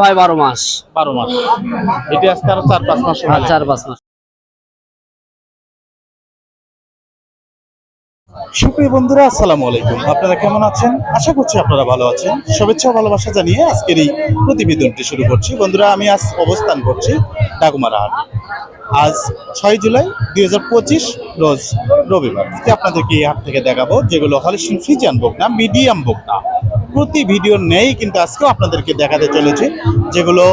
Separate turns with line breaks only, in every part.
ভাই বারো মাস।
বারো মাস। এটি আসতে আরও চার পাঁচ মাস।
চার পাঁচ মাস।
সুপ্রিয় বন্ধুরা আসসালামু আলাইকুম। আপনারা কেমন আছেন? আশা করছি আপনারা ভালো আছেন। শুভেচ্ছা ভালোবাসা জানিয়ে আজকের এই প্রতিবেদনটি শুরু করছি। বন্ধুরা আমি আজ অবস্থান করছি ডাকুমারা হাটে। আজ ছয় জুলাই দুই হাজার পঁচিশ রোজ রবিবার। আজকে আপনাদেরকে এই হাট থেকে দেখাবো যেগুলো হলিস্টিন ফিজিয়ান বুক না মিডিয়াম বুক না প্রতি ভিডিও নেই কিন্তু আজকেও আপনাদেরকে দেখাতে চলেছে, যেগুলো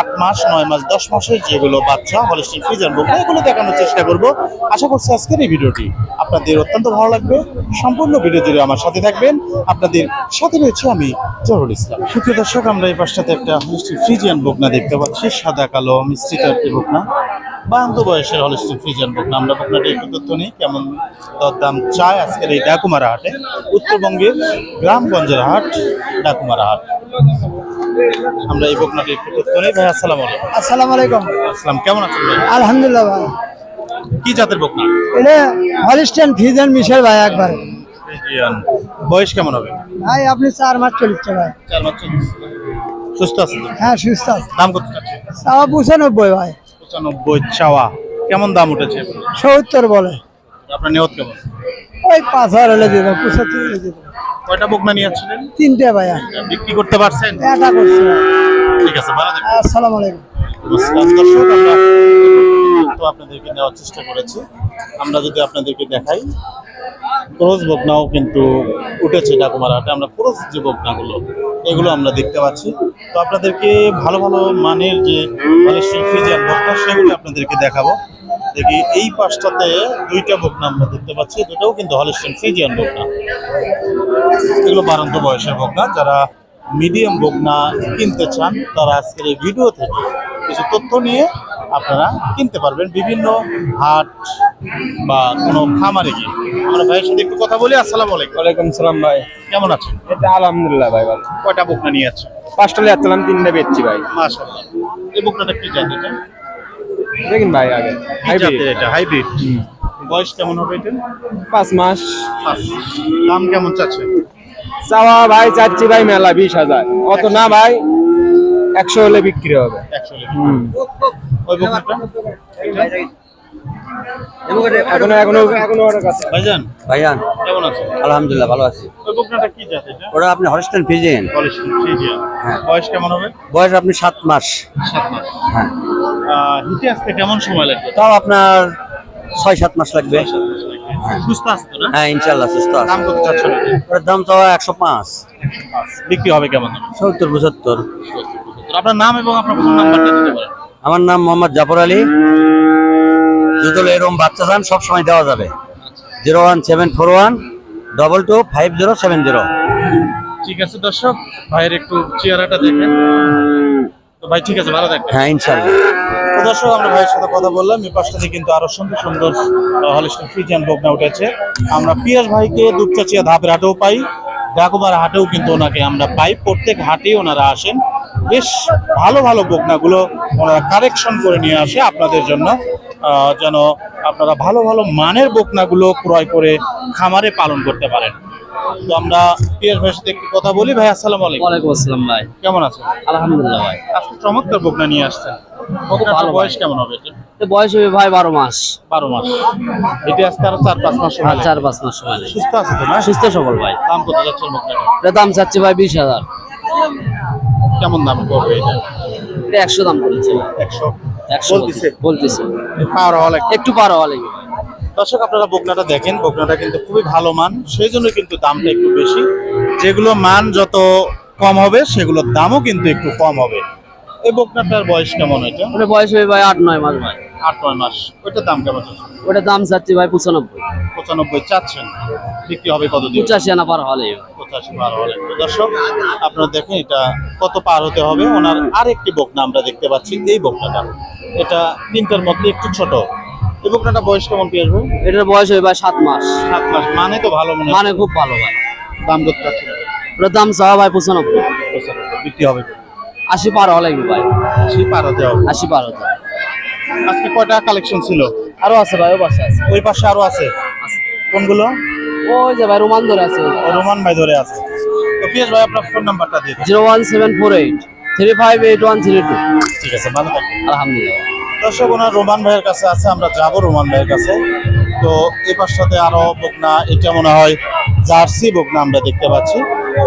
আট মাস, নয় মাস, দশ মাসের যেগুলো বাচ্চা হলিস্টিন ফিজিয়ান বুক না এগুলো দেখানোর চেষ্টা করব। আশা করছি আজকের এই ভিডিওটি আপনাদের অত্যন্ত ভালো লাগবে। সম্পূর্ণ ভিডিও জুড়ে আমার সাথে থাকবেন। আপনাদের সাথে রয়েছে আমি জহরুল ইসলাম। সুপ্রিয় দর্শক, আমরা এই পাশটাতে একটা হলিস্টিন ফ্রিজিয়ান বকনা দেখতে পাচ্ছি, সাদা, কালো, মিশ্রিত একটি বকনা বান্ধব বয়সের হলিস্টিন ফ্রিজিয়ান বকনা আমরা বকনাটি একটু তথ্য নিই কেমন দাম চায় আজকের এই ডাকুমারা হাটে। উত্তরবঙ্গের গ্রামগঞ্জের হাট ডাকুমারা হাট। আমরা এই বকনাটি একটু তথ্য নিই। ভাই আসসালাম আলাইকুম।
আসসালামু আলাইকুম।
আসসালাম কেমন আছেন ভাই?
আলহামদুলিল্লাহ ভাই
কি জাতের বকনা?
এটা হলিস্টেন ফিজেন মিশেল ভাই একবার।
ফ্রিজিয়ান বয়স কেমন হবে?
ভাই আপনি চার মাস চলিচ্ছে ভাই।
চার মাস চলছে। সুস্থ আছে তো?
হ্যাঁ সুস্থ আছে।
দাম কত চাচ্ছে
পঁচানব্বই ভাই।
পঁচানব্বই চাওয়া। কেমন দাম উঠেছে
সত্তর বলে।
আপনার নিয়ত কেমন?
ওই পাঁচ হাজার হলে দিয়ে দেবো পঁচাত্তর হলে দেবো।
কয়টা বকনা নিয়ে আসছিলেন?
তিনটে ভাইয়া।
বিক্রি করতে পারছেন?
এটা করছি
ঠিক আছে ভালো থাকবেন।
আসসালামু আলাইকুম।
দর্শক আমরা তো আপনাদেরকে নেওয়ার চেষ্টা করেছি। আমরা যদি আপনাদেরকে দেখাই ক্রোজ বকনাও কিন্তু উঠেছে ডাকুমার হাটে আমরা ক্রোজ যে বকনাগুলো, এগুলো আমরা দেখতে পাচ্ছি। তো আপনাদেরকে ভালো ভালো মানের যে হলিস্টিন ফ্রিজিয়ান বকনা, সেগুলো আপনাদেরকে দেখাবো। দেখি, এই পাশটাতে দুইটা বকনা আমরা দেখতে পাচ্ছি, দুটাও কিন্তু হলিস্টিন ফ্রিজিয়ান বকনা। এগুলো বারান্ত বয়সের বকনা। যারা মিডিয়াম বকনা কিনতে চান, তারা আজকের এই ভিডিও থেকে কিছু তথ্য নিয়ে আপনারা কিনতে পারবেন। বিভিন্ন হাট বা কোনো খামারে গিয়ে। আমরা ভাইয়ের সাথে একটু কথা বলি। আসসালামু আলাইকুম।
ওয়ালাইকুম সালাম ভাই।
কেমন আছেন?
এটা আলহামদুলিল্লাহ ভাই ভালো।
কয়টা বকনা নিয়ে আছেন
পাঁচটা যাচ্ছিলাম তিনটা বেচছি ভাই।
মাশাআল্লাহ। এই বকনাটা কি এটা?
দেখেন ভাই আগে।
জাতের এটা? হাইব্রিড বয়স কেমন হবে এটা?
পাঁচ মাস।
পাঁচ। দাম কেমন চাচ্ছে?
চাওয়া ভাই চাচ্ছি ভাই মেলা বিশ হাজার। অত না ভাই একশো হলে বিক্রি হবে।
একশো
হুম।
ওই বকনাটা
এখনও এখনও এখনও ওর কাছে
ভাইজান?
ভাইয়ান
কেমন আছেন
আলহামদুলিল্লাহ ভালো আছি।
ওই বকনাটা কি জাত এটা?
ওরা আপনি
ফ্রিজিয়ান বয়স কেমন হবে?
বয়স আপনি সাত মাস। হ্যাঁ।
হিটে আসতে কেমন সময় লাগবে?
তাও আপনার ছয় সাত মাস লাগবে।
সুস্থ আসতো না?
হ্যাঁ ইনশাল্লাহ সুস্থ আছে।
দাম কত চাচ্ছেন এটা?
ওটার দাম তো একশো পাঁচ।
বিক্রি হবে কেমন? দামে?
সত্তর পঁচাত্তর।
আপনার নাম এবং আপনার ফোন নাম্বারটা দিতে পারেন।
আমার নাম মোহাম্মদ জাফর আলী। যদি এরকম বাচ্চা চান সব সময় দেওয়া যাবে। Zero one seven four one double two five zero seven zero.
ঠিক আছে দর্শক ভাইয়ের একটু চেহারাটা দেখেন। তো ভাই ঠিক আছে ভালো থাকবেন।
হ্যাঁ ইনশাল্লাহ
তো দর্শক আমরা ভাইয়ের সাথে কথা বললাম। এই পাশটাতে কিন্তু আরও সুন্দর সুন্দর হলিস্টিন ফ্রিজিয়ান বকনা উঠেছে। আমরা পিয়াস ভাইকে দুপচাচিয়া ধাপের হাটেও পাই। ডাকুমার হাটেও কিন্তু ওনাকে আমরা পাই। প্রত্যেক হাটেই ওনারা আসেন। বেশ ভালো ভালো বকনাগুলো ওনারা কারেকশন করে নিয়ে আসে আপনাদের জন্য। যেন আপনারা ভালো ভালো মানের বকনাগুলো ক্রয় করে খামারে পালন করতে পারেন। তো আমরা পিয়াস ভাইয়ের সাথে একটু কথা বলি। ভাই আসসালামু আলাইকুম।
ওয়ালাইকুম আসসালাম ভাই।
কেমন আছেন?
আলহামদুলিল্লাহ ভাই।
আজকে চমৎকার বকনা নিয়ে আসছেন।
ভালো
বয়স কেমন হবে
বয়স হবে ভাই বারো মাস।
বারো মাস। এটি আসতে আরও চার পাঁচ মাস সময়
চার পাঁচ মাস সময়
সুস্থ আছে তো না?
সুস্থ সবল ভাই।
দাম কত যাচ্ছে বকনাটা
দাম চাচ্ছি ভাই বিশ হাজার।
কেমন দাম পড়বে এটা?
এটা একশো দাম করেছে
একশো।
একশো
বলতেছে।
বলতেছে।
পাওয়ার হওয়া
একটু পারো হওয়া।
দর্শক আপনারা বকনাটা দেখেন বকনাটা কিন্তু খুবই ভালো মান সেই জন্য কিন্তু দামটা একটু বেশি। যেগুলো মান যত কম হবে সেগুলোর দামও কিন্তু একটু কম হবে। এই বকনাটার বয়স কেমন এটা?
ওটা বয়স হবে ভাই আট নয় মাস ভাই।
আট নয় মাস। ওইটার দাম কেমন
ওটা দাম চাচ্ছি ভাই পঁচানব্বই।
পঁচানব্বই চাচ্ছেন। বিক্রি হবে কত দিন
পঁচাশি আনা পার হলে
পঁচাশি পার হলে। দর্শক আপনারা দেখেন এটা কত পার হতে হবে। ওনার আরেকটি বকনা আমরা দেখতে পাচ্ছি এই বকনাটা। এটা তিনটার মধ্যে একটু ছোট। এই বকনাটা বয়স কেমন পেয়ে আসবে
এটার বয়স হবে ভাই সাত মাস।
সাত মাস মানে তো ভালো মনে
মানে খুব ভালো ভাই।
দাম করতে পারছি
ওটার দাম চাওয়া ভাই পঁচানব্বই।
বিক্রি হবে
আশি পার হওয়া লাগবে ভাই।
আশি পার হতে হবে।
আশি পার হতে হবে।
আজকে কয়টা কালেকশন ছিল?
আরও আছে ভাই ও পাশে আছে।
ওই পাশে আরও আছে? কোনগুলো?
ওই যে ভাই রোমান ধরে আছে।
ও রোমান ভাই ধরে আছে। তো পিয়াস ভাই আপনার ফোন নাম্বারটা দিয়ে দিন।
Zero one seven four eight
three five eight one three two.
ঠিক আছে ভালো থাকবেন।
আলহামদুলিল্লাহ।
দর্শক ওনার রোমান ভাইয়ের কাছে আছে আমরা যাব রোমান ভাইয়ের কাছে। তো এই পাশটাতে আরও বকনা এটা মনে হয় জার্সি বকনা আমরা দেখতে পাচ্ছি।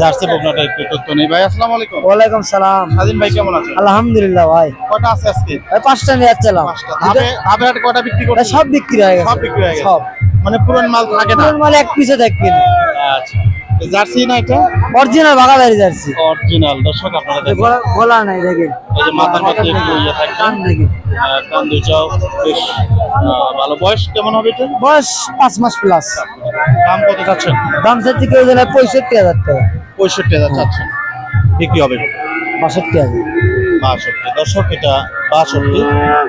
জার্সি বকনাটা একটু তথ্য নেই। ভাই আসসালামু আলাইকুম।
ওয়ালাইকুম সালাম।
স্বাধীন ভাই কেমন আছেন?
আলহামদুলিল্লাহ ভাই।
কটা আছে আজকে?
ভাই পাঁচটা নিয়ে যাচ্ছিলাম।
পাঁচটা। কটা বিক্রি করছেন?
সব বিক্রি হয়ে গেছে।
সব বিক্রি হয়ে গেছে।
সব।
মানে পুরান মাল থাকে না?
নর্মাল এক পিসে দেখবি
আচ্ছা। জার্সি না এটা?
অরিজিনাল বাগাদারি জার্সি।
অরিজিনাল। দর্শক আপনারা দেখেন।
নাই দেখেন।
এই যে মাথার মধ্যে একটু ইয়ে থাকবে
কান দেখেন
আহ, বেশ ভালো। বয়স কেমন হবে এটা?
বয়স পাঁচ মাস প্লাস
দাম কত চাচ্ছেন?
দাম চাচ্ছি কেউ জানে পঁয়ষট্টি হাজার টাকা।
পঁয়ষট্টি হাজার চাচ্ছেন। বিক্রি হবে?
বাষট্টি হাজার।
বাষট্টি। দর্শক এটা বাষট্টি।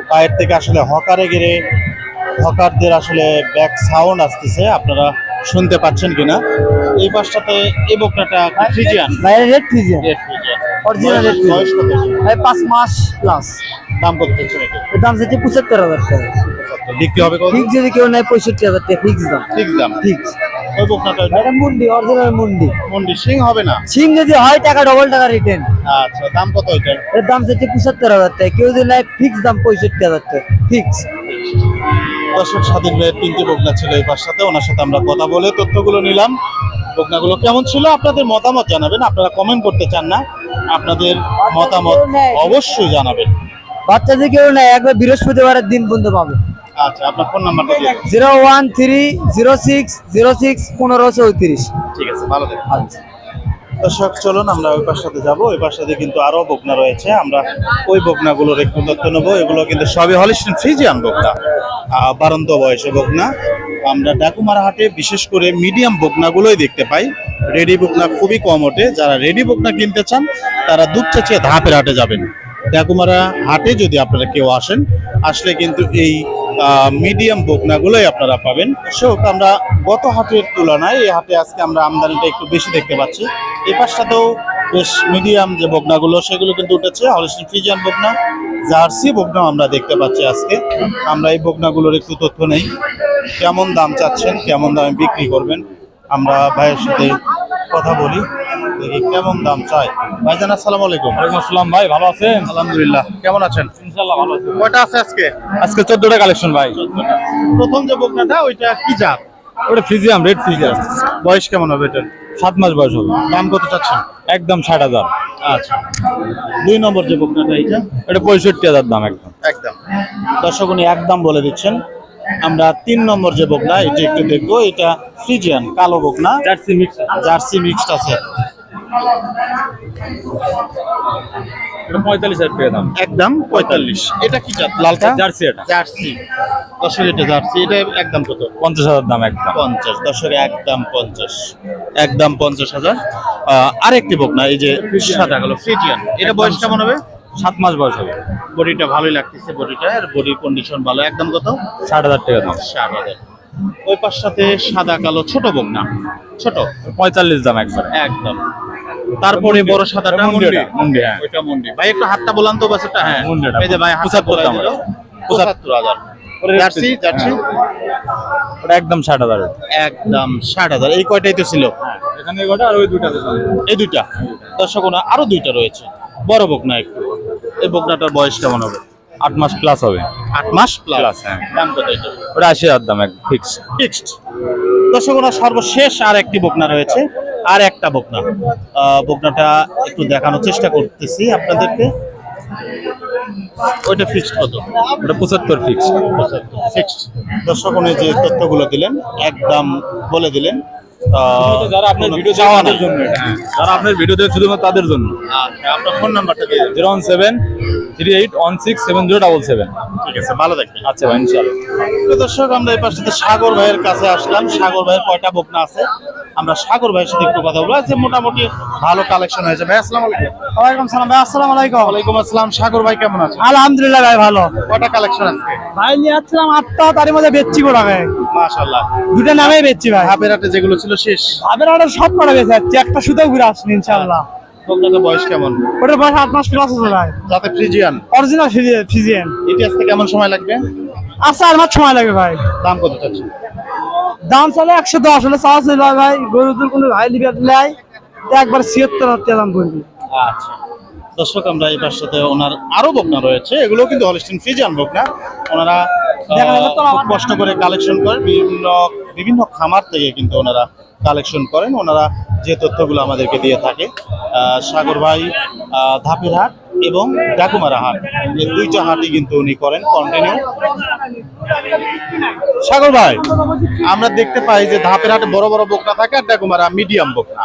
পায়ের থেকে আসলে হকারে গেলে হকারদের আসলে ব্যাক সাউন্ড আসতেছে। আপনারা শুনতে পাচ্ছেন কিনা? এই পাশটাতে এই বকনাটা ফ্রিজিয়ান
বাইরে রেড
ফ্রিজিয়ান
Red ভাই পাঁচ মাস প্লাস
দাম কত
দাম চাচ্ছি পঁচাত্তর হাজার টাকা।
বিক্রি হবে
ফিক্স যদি কেউ নেয় পঁয়ষট্টি হাজার টাকা ফিক্স দাম।
ঠিক দাম।
ফিক্স মুন্ডি অরিজিনাল মুন্ডি।
মন্ডি সিং হবে না?
সিং যদি হয় টাকা ডবল টাকা রিটার্ন
আচ্ছা দাম কত ওইটার?
এর দাম চাচ্ছি পঁচাত্তর হাজার টাকা। কেউ যদি নেয় ফিক্স দাম পঁয়ষট্টি হাজার টাকা। ফিক্স
দর্শক স্বাধীন ভাইয়ের তিনটি বকনা ছিল এই পাশটাতে। ওনার সাথে আমরা কথা বলে তথ্যগুলো নিলাম। বকনাগুলো কেমন ছিল? আপনাদের মতামত জানাবেন। আপনারা কমেন্ট করতে চান না। আপনাদের মতামত অবশ্যই জানাবেন।
বাচ্চাদের কেউ নেয় একবার বৃহস্পতিবারের দিন পর্যন্ত পাবে।
আচ্ছা আপনার ফোন নাম্বারটা
zero one three zero six zero six পনেরো চৌত্রিশ।
ঠিক আছে ভালো থাকবেন।
আচ্ছা।
দর্শক চলুন আমরা ওই পাশটাতে যাব। ওই পাশটাতে কিন্তু আরও বকনা রয়েছে। আমরা ওই বকনাগুলোর একটু তথ্য নেব। এগুলো কিন্তু সবই হলিস্টিন ফ্রিজিয়ান বকনা আহ, বারন্ত বয়সে বকনা। আমরা ডাকুমারা হাটে বিশেষ করে মিডিয়াম বকনাগুলোই দেখতে পাই। রেডি বকনা খুবই কম ওঠে। যারা রেডি বকনা কিনতে চান, তারা দুপচাচিয়া ধাপের হাটে যাবেন। ডাকুমারা হাটে যদি আপনারা কেউ আসেন, আসলে কিন্তু এই মিডিয়াম বকনাগুলোই আপনারা পাবেন। শোক আমরা গত হাটের তুলনায় এই হাটে আজকে আমরা আমদানিটা একটু বেশি দেখতে পাচ্ছি। এই পাশটাতেও বেশ মিডিয়াম যে বকনাগুলো সেগুলো কিন্তু উঠেছে। হলিস্টিন ফ্রিজিয়ান বকনা জার্সি বকনাও আমরা দেখতে পাচ্ছি আজকে। আমরা এই বকনাগুলোর একটু তথ্য নেই। কেমন দাম চাচ্ছেন কেমন দামে বিক্রি করবেন আমরা ভাইয়ের সাথে কথা বলি কেমন দাম চাই। ভাইজান আসসালামু আলাইকুম।
আসসালাম ভাই ভালো আছেন?
আলহামদুলিল্লাহ কেমন আছেন?
ইনশাল্লাহ ভালো আছেন
কয়টা আছে আজকে?
আজকে চোদ্দটা কালেকশন ভাই।
প্রথম যে বকনাটা ওইটা কি জাত?
ওটা ফ্রিজিয়াম রেড ফ্রিজিয়াম
বয়স কেমন হবে এটার?
সাত মাস বয়স হবে।
দাম কত চাচ্ছেন?
একদম ষাট হাজার।
আচ্ছা। দুই নম্বর যে বকনাটা এইটা?
এটা পঁয়ষট্টি হাজার দাম একদম।
একদম। দর্শক উনি একদম বলে দিচ্ছেন। আমরা তিন নম্বর যে বকনা এটা একটু দেখব এটা ফ্রিজিয়ান কালো বকনা।
জার্সি মিক্স
জার্সি মিক্সড আছে।
এটা পঁয়তাল্লিশ হাজার দাম।
একদম পঁয়তাল্লিশ। এটা কি জাত? লালটা
জার্সি এটা।
জার্সি। দর্শক এটা জার্সি এটা একদম কত?
পঞ্চাশ হাজার দাম একদম।
পঞ্চাশ দর্শক একদম পঞ্চাশ। একদম পঞ্চাশ হাজার। আহ, আরেকটি বকনা এই যে সাদা কালো ফ্রিজিয়ান এটা বয়স কেমন হবে?
সাত মাস বয়স হবে।
বডিটা ভালোই লাগতেছে বডিটা আর বডির কন্ডিশন ভালো। একদম কত?
ষাট হাজার টাকা দাম।
ষাট হাজার। ওই পাশটাতে সাদা কালো ছোট বোক না? ছোট?
পঁয়তাল্লিশ দাম একবার।
একদম। তারপরে বড় সাদাটা
মুন্ডি
মুন্ডি।
হ্যাঁ।
ওইটা মুন্ডি। ভাই একটু হাতটা বলান তো এটা হ্যাঁ।
মুন্ডিটা।
এই যে ভাই হাতটা
75
বলাই
দাম
পঁচাত্তর হাজার। Jersey jersey?
ওটা একদম ষাট হাজার।
একদম ষাট হাজার। এই কয়টাই তো ছিল?
এখানে গোটা আর ওই দুটা
এই দুইটা। দর্শক আরও দুইটা রয়েছে। বড় বোক না একটু। এই বকনাটার বয়স কেমন হবে?
আট মাস প্লাস হবে।
আট মাস প্লাস
হ্যাঁ।
দাম কত এটা?
ওটা আশি হাজার দাম এক ফিক্স
ফিক্সড দর্শক সর্বশেষ আর একটি বকনা রয়েছে আর একটা বকনা। বকনাটা একটু দেখানোর চেষ্টা করতেছি আপনাদেরকে। ওইটা ফিক্সড কত?
ওটা পঁচাত্তর ফিক্স
ফিক্সড দর্শক উনি যে তথ্যগুলো দিলেন একদম বলে দিলেন।
যারা আপনার ভিডিও
চাওয়া
হ্যাঁ। যারা আপনার ভিডিও দেখে শুধুমাত্র তাদের জন্য।
আচ্ছা আপনার ফোন নাম্বারটা দিয়ে
zero one seven three eight one six seven zero double seven.
ঠিক আছে ভালো থাকবেন।
আচ্ছা ভাই ইনশাল্লাহ
দর্শক আমরা এই পাশে সাগর ভাইয়ের কাছে আসলাম। সাগর ভাইয়ের কয়টা বকনা আছে? আমরা সাগর ভাইয়ের সাথে একটু কথা বলব। যে মোটামুটি ভালো কালেকশন হয়েছে। ভাই আসসালামু আলাইকুম।
ওয়ালাইকুম সালাম ভাই আসসালামু আলাইকুম।
ওয়ালাইকুম আসসালাম। সাগর ভাই কেমন আছেন?
আলহামদুলিল্লাহ ভাই ভালো।
কয়টা কালেকশন আজকে
ভাই নিয়ে যাচ্ছিলাম আটটা তার মধ্যে বেচছি গোটা ভাই।
মাশাআল্লাহ।
দুটো নামেই বেচছি ভাই।
হাবের হাটে যেগুলো ছিল শেষ?
অর্ডার সব কটা বেচে যাচ্ছি একটা শুধু ঘুরে আসনি ইনশাল্লাহ
বকনাটার বয়স কেমন?
ওটার বয়স আট মাস প্লাস আছে ভাই।
যাতে ফ্রিজিয়ান
অরিজিনাল ফিজিয়ান
এটি আসতে কেমন সময় লাগবে?
আচ্ছা আর মাস সময় লাগবে ভাই।
দাম কত চাচ্ছেন?
দাম চলে একশো দশ হলে ছিল ভাই। গরু দুল কোনো ভাই লিবে নেয় একবার ছিয়াত্তর হাজার দাম করবি
আচ্ছা। দর্শক, আমরা এই সাথে ওনার আরও বকনা রয়েছে। এগুলো কিন্তু হলিস্টিন ফিজিয়ান বকনা। ওনারা খুব কষ্ট করে কালেকশন করেন। বিভিন্ন বিভিন্ন খামার থেকে কিন্তু ওনারা কালেকশন করেন। ওনারা যে তথ্যগুলো আমাদেরকে দিয়ে থাকে সাগর ভাই ধাপের হাট এবং ডাকুমারা হাট। এই দুইটা হাটই কিন্তু উনি করেন কন্টিনিউ সাগর ভাই আমরা দেখতে পাই যে ধাপের হাটে বড় বড় বকনা থাকে আর ডাকুমারা মিডিয়াম বকনা।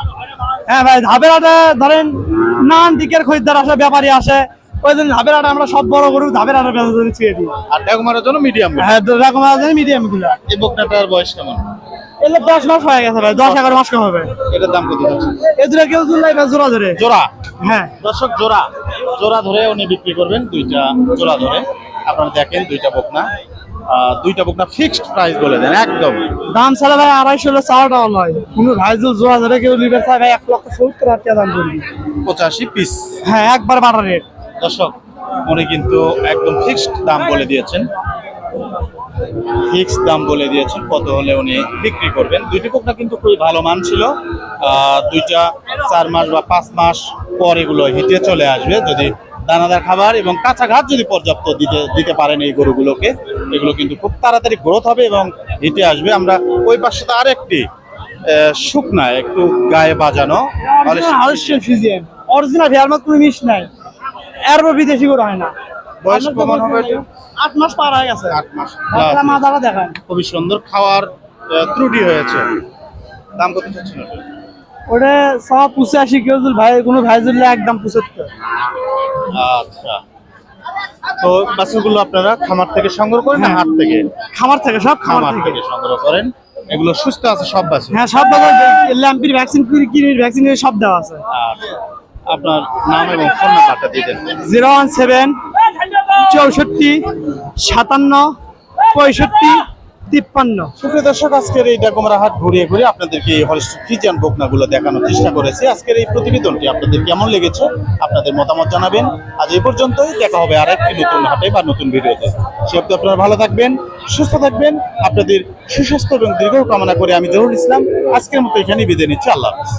হ্যাঁ ভাই ধাপের হাটে ধরেন নানান দিকের খরিদ্দার আসে ব্যাপারী আসে। ওই জন্য ধাপের হাটে আমরা সব বড় গরু ধাপের হাটে বেচা জন্য ছেড়ে দিই।
আর ডাকুমারার জন্য মিডিয়াম
হ্যাঁ এরকম আছে মিডিয়ামগুলা।
এই বকনাটার বয়স কেমন?
এগুলো দশ মাস হয়ে গেছে ভাই দশ এগারো মাস কম হবে।
এটার দাম কত
এ দূরে কেউ জুলাই জোড়া ধরে।
জোড়া?
হ্যাঁ।
দর্শক জোড়া। জোড়া ধরে উনি বিক্রি করবেন দুইটা জোড়া ধরে। আপনারা দেখেন দুইটা বকনা। দুইটা বকনা ফিক্সড প্রাইস বলে দেন একদম।
দাম ছাড়া ভাই আড়াইশো হলে টাকা নয়। কোনো ভাই যদি জোড়া ধরে কেউ লিবে চায় ভাই এক লক্ষ সত্তর হাজার দাম করবি।
পঁচাশি পিস
হ্যাঁ একবার বাটা রেট
দর্শক উনি কিন্তু একদম ফিক্সড দাম বলে দিয়েছেন। ফিক্সড দাম বলে দিয়েছেন কত হলে উনি বিক্রি করবেন। দুইটি বকনা কিন্তু খুবই ভালো মান ছিল। দুইটা চার মাস বা পাঁচ মাস পর এগুলো হিটে চলে আসবে। যদি দানাদার খাবার এবং কাঁচা ঘাস যদি পর্যাপ্ত দিতে দিতে পারেন এই গরুগুলোকে এগুলো কিন্তু খুব তাড়াতাড়ি গ্রোথ হবে এবং হিটে আসবে। আমরা ওই পাশে তো আরেকটি শুকনা একটু গায়ে বাজানো
অরিজিনাল ভেয়ার মত কোনো মিস নাই। এর বিদেশি করে হয় না।
বয়স কেমন হবে
আট মাস পার হয়ে গেছে।
আট মাস।
আপনারা মাথাটা দেখান।
খুবই সুন্দর খাওয়ার ত্রুটি হয়েছে। দাম কত চাচ্ছেন ওটা?
ওটা সব পঁচাশি কেউ ভাই কোনো ভাই যদি একদম পঁচাত্তর।
আচ্ছা। তো বাছুরগুলো আপনারা খামার থেকে সংগ্রহ করেন না হাট থেকে?
খামার থেকে সব খামার থেকে।
সংগ্রহ করেন। এগুলো সুস্থ আছে সব বাছুর?
হ্যাঁ সব বাজার ল্যাম্পির ভ্যাকসিন কিনির ভ্যাকসিন সব দেওয়া আছে।
আচ্ছা। আপনার নাম এবং ফোন নাম্বারটা দিয়ে দেন।
জিরো ওয়ান সেভেন চৌষট্টি সাতান্ন পঁয়ষট্টি তিপ্পান্ন।
সুপ্রিয় দর্শক আজকের এই ডাকুমারা হাট ঘুরিয়ে ঘুরিয়ে আপনাদেরকে এই ফিজিয়ান বকনাগুলো দেখানোর চেষ্টা করেছি। আজকের এই প্রতিবেদনটি আপনাদের কেমন লেগেছে আপনাদের মতামত জানাবেন। আজ এই পর্যন্তই দেখা হবে আর একটি নতুন হাটে বা নতুন ভিডিওতে। সে অবধি আপনারা ভালো থাকবেন সুস্থ থাকবেন আপনাদের সুস্বাস্থ্য এবং দীর্ঘ কামনা করে আমি জহুরুল ইসলাম। আজকের মতো এখানেই বিদায় নিচ্ছি আল্লাহ হাফেজ।